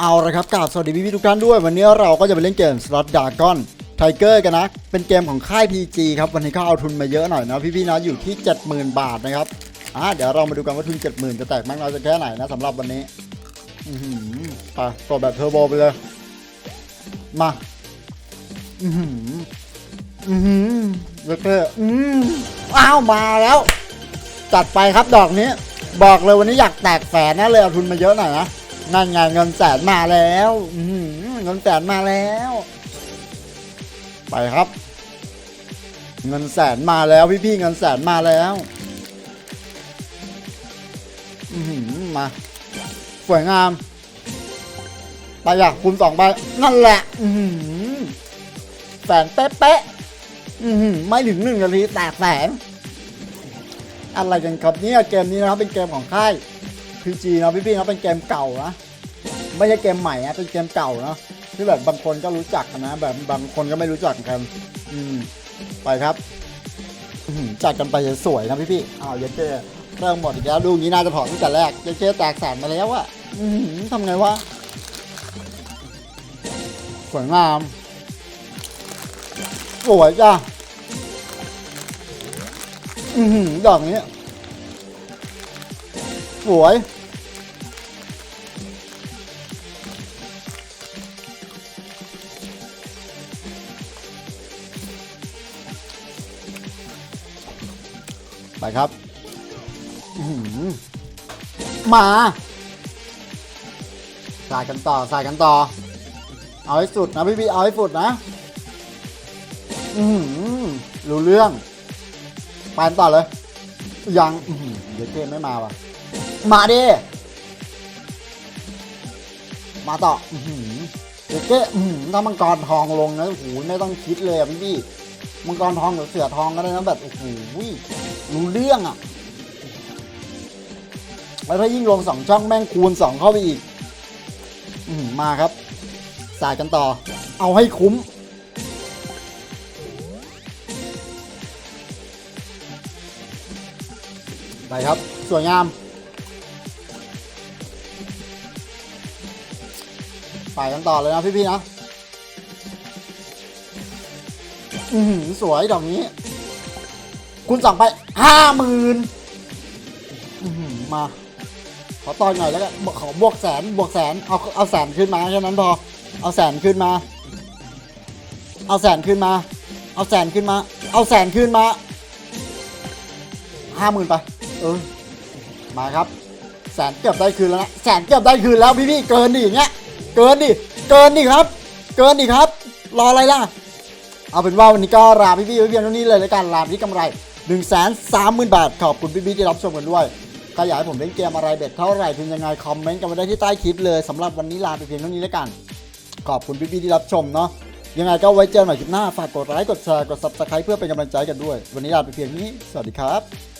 เอาละครับกราบสวัสดีพี่ๆทุกท่านด้วย วันนี้เราก็จะไปเล่นเกม Slot Dragon Tiger กันนะ เป็นเกมของค่าย PG ครับ วันนี้ก็เอาทุนมาเยอะหน่อยนะพี่ๆนะอยู่ที่ 70,000 บาทนะครับอ่าเดี๋ยวเรามาดูกันว่าทุน 70,000 จะแตกมากน้อยจะแค่ไหนนะสำหรับวันนี้อือหือไปกดแบบเทอร์โบไปเลย มาอือหืออือหือเลิกเถอะอืมอ้าวมาแล้ว จัดไปครับดอกนี้ บอกเลยวันนี้อยากแตกแสนนะเลยเอาทุนมาเยอะหน่อยนะ นั่นไงเงินแสนมาแล้วเงินแสนมาแล้ว ไปครับ เงินแสนมาแล้วพี่ๆเงินแสนมาแล้วมาสวยงามไปอยากคูณสองใบนั่นแหละแสนเป๊ะๆไม่ถึงหนึ่งนาทีแตกแสนอะไรกันครับเนี่ยเกมนี้นะครับเป็นเกมของค่าย PG นาะพี่ๆนะเป็นเกมเก่านะไม่ใช่เกมใหม่นะเป็นเกมเก่าเนาะที่แบบบางคนก็รู้จักนะแบบบางคนก็ไม่รู้จักกัน อืมไปครับจัดกันไปสวยนะพี่ๆอ้าวเยเจ้เริ่มหมดอีกแล้วลูกนี้น่าจะถอดตั้งแต่แรกเยเจ้แตกแสนมาแล้วอะอทำไงวะสวยงามสวยจ้าอือดอกนี้สวย ไปครับหมาสายกันต่อสายกันต่อ เอาให้สุดนะพี่พี่เอาให้สุดนะอือหือรู้เรื่องไปต่อเลย ยังเดี๋ยวเกมไม่มาว่ะ มาดิมาต่อเดี๋ยวเก้อื้อหือถ้ามังกรทองลงนะโอ้โหไม่ต้องคิดเลยอะพี่พี่ มังกรทองหรือเสือทองก็ได้นะแบบโอ้โหรู้เรื่องอะแล้วถ้ายิ่งลงสองช่องแม่งคูณสองเข้าไปอีกอืมาครับ สายกันต่อ เอาให้คุ้ม ไปครับ สวยงาม ไปกันต่อเลยนะพี่ๆนะ อือหือสวยดอกนี้ คุณสั่งไปห้าหมื่นมา ขอต่อยหน่อยแล้วกันขอบวกแสนบวกแสนเอาเอาแสนขึ้นมาแค่นั้นพอเอาแสนขึ้นมา เอาแสนขึ้นมา เอาแสนขึ้นมา เอาแสนขึ้นมาห้าหมื่นไป เออ มาครับ แสนเกือบได้คืนแล้วนะ แสนเกือบได้คืนแล้วพี่ๆเกินดิอย่างเงี้ย เกินดิ เกินดิครับ เกินดิครับ รออะไรล่ะ เอาเป็นว่าวันนี้ก็ลาพี่ๆไว้เพียงเท่านี้เลยแล้วกันลาที่กำไร1นึ่งแสนสามหมื่นบาท ขอบคุณพี่ๆที่รับชมกันด้วยถ้าอยากให้ผมเล่นเกมอะไรเด็ดเท่าไหร่ถึงยังไงคอมเมนต์กันมาได้ที่ใต้คลิปเลยสำหรับวันนี้ลาไปเพียงเท่านี้แล้วกัน ขอบคุณพี่ๆที่รับชมเนาะยังไงก็ไว้เจอกันใหม่คลิปหน้าฝากกดไลค์กดแชร์กด subscribe เพื่อเป็นกำลังใจกันด้วย วันนี้ลาไปเพียงเท่านี้สวัสดีครับ